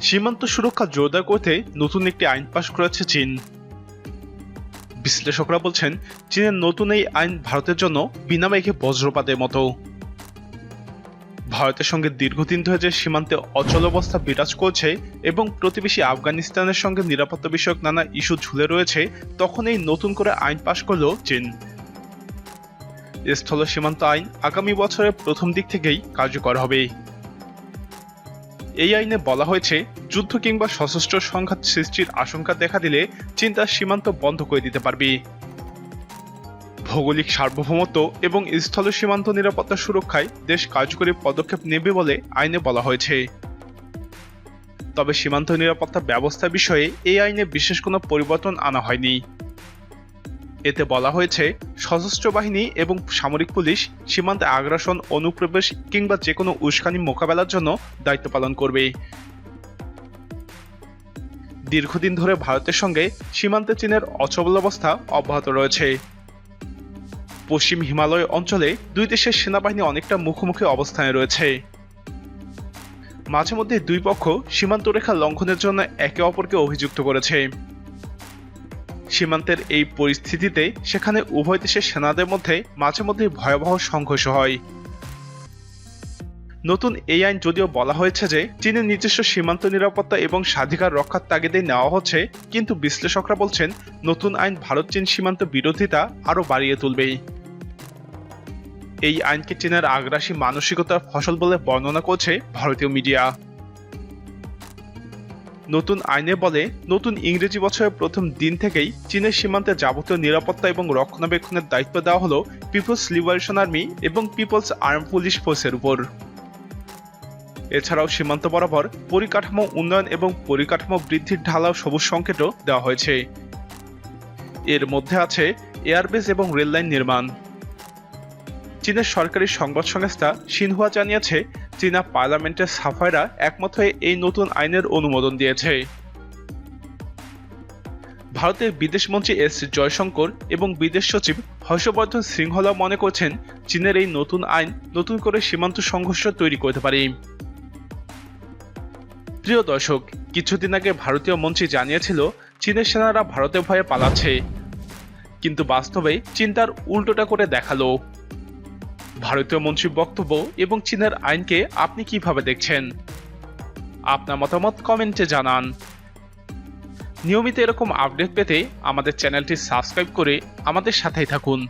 সীমান্ত সুরক্ষা জোরদার করতে নতুন একটি আইন পাশ করেছে চীন। বিশ্লেষকরা বলছেন, চীনের নতুন এই আইন ভারতের জন্য বিনা মেঘে বজ্রপাতের মতো। ভারতের সঙ্গে দীর্ঘদিন ধরে যে সীমান্তে অচল অবস্থা বিরাজ করছে এবং প্রতিবেশী আফগানিস্তানের সঙ্গে নিরাপত্তা বিষয়ক নানা ইস্যু ঝুলে রয়েছে, তখন এই নতুন করে আইন পাশ করল চীন। স্থল সীমান্ত আইন আগামী বছরের প্রথম দিক থেকেই কার্যকর হবে। এই আইনে বলা হয়েছে, যুদ্ধ কিংবা সশস্ত্র সংঘাত সৃষ্টির আশঙ্কা দেখা দিলে চীন তার সীমান্ত বন্ধ করে দিতে পারবে। ভৌগোলিক সার্বভৌমত্ব এবং স্থল সীমান্ত নিরাপত্তা সুরক্ষায় দেশ কার্যকরী পদক্ষেপ নেবে বলে আইনে বলা হয়েছে। তবে সীমান্ত নিরাপত্তা ব্যবস্থা বিষয়ে এই আইনে বিশেষ কোনো পরিবর্তন আনা হয়নি। এতে বলা হয়েছে, সশস্ত্র বাহিনী এবং সামরিক পুলিশ সীমান্তে আগ্রাসন, অনুপ্রবেশ কিংবা যে কোনো উস্কানি মোকাবেলার জন্য দায়িত্ব পালন করবে। দীর্ঘদিন ধরে ভারতের সঙ্গে সীমান্তে চীনের অচল অবস্থা অব্যাহত রয়েছে। পশ্চিম হিমালয় অঞ্চলে দুই দেশের সেনাবাহিনী অনেকটা মুখোমুখি অবস্থানে রয়েছে। মাঝে মধ্যে দুই পক্ষ সীমান্ত রেখা লঙ্ঘনের জন্য একে অপরকে অভিযুক্ত করেছে। সীমান্তের এই পরিস্থিতিতে সেখানে উভয় দেশের সেনাদের মধ্যে মাঝে মধ্যে ভয়াবহ সংঘর্ষ হয়। নতুন এই আইন যদিও বলা হয়েছে যে চীনের নিজস্ব সীমান্ত নিরাপত্তা এবং স্বাধিকার রক্ষার তাগিদে নেওয়া হচ্ছে, কিন্তু বিশ্লেষকরা বলছেন নতুন আইন ভারত চীন সীমান্ত বিরোধিতা আরও বাড়িয়ে তুলবে। এই আইনকে চীনের আগ্রাসী মানসিকতার ফসল বলে বর্ণনা করছে ভারতীয় মিডিয়া। নতুন আইনে বলে নতুন ইংরেজি বছরের প্রথম দিন থেকেই চীনের সীমান্তে যাবতীয় নিরাপত্তা এবং রক্ষণাবেক্ষণের দায়িত্ব দেওয়া হলো পিপলস লিবারেশন আর্মি এবং পিপলস আর্ম পুলিশ ফোর্সের উপর। এছাড়াও সীমান্ত বরাবর পরিকাঠামো উন্নয়ন এবং পরিকাঠামো বৃদ্ধির ঢালাও সবুজ সংকেতও দেওয়া হয়েছে। এর মধ্যে আছে এয়ারবেস এবং রেললাইন নির্মাণ। চীনের সরকারি সংবাদ সংস্থা সিনহুয়া জানিয়েছে চীনা পার্লামেন্টের সাফাইরা একমাত্র এই নতুন আইনের অনুমোদন দিয়েছে। ভারতের বিদেশমন্ত্রী এস জয়শঙ্কর এবং বিদেশ সচিব হর্ষবর্ধন সিংহলা মনে করছেন, চীনের এই নতুন আইন নতুন করে সীমান্ত সংঘর্ষ তৈরি করতে পারে। প্রিয় দর্শক, কিছুদিন আগে ভারতীয় মন্ত্রী জানিয়েছিল, চীনের সেনারা ভারতের ভয়ে পালাচ্ছে। কিন্তু বাস্তবে চিন্তার উল্টোটা করে দেখাল। ভারতীয় মন্ত্রীর বক্তব্য এবং চীনের আইনকে আপনি কীভাবে দেখছেন? আপনার মতামত কমেন্টে জানান। নিয়মিত এরকম আপডেট পেতে আমাদের চ্যানেলটি সাবস্ক্রাইব করে আমাদের সাথেই থাকুন।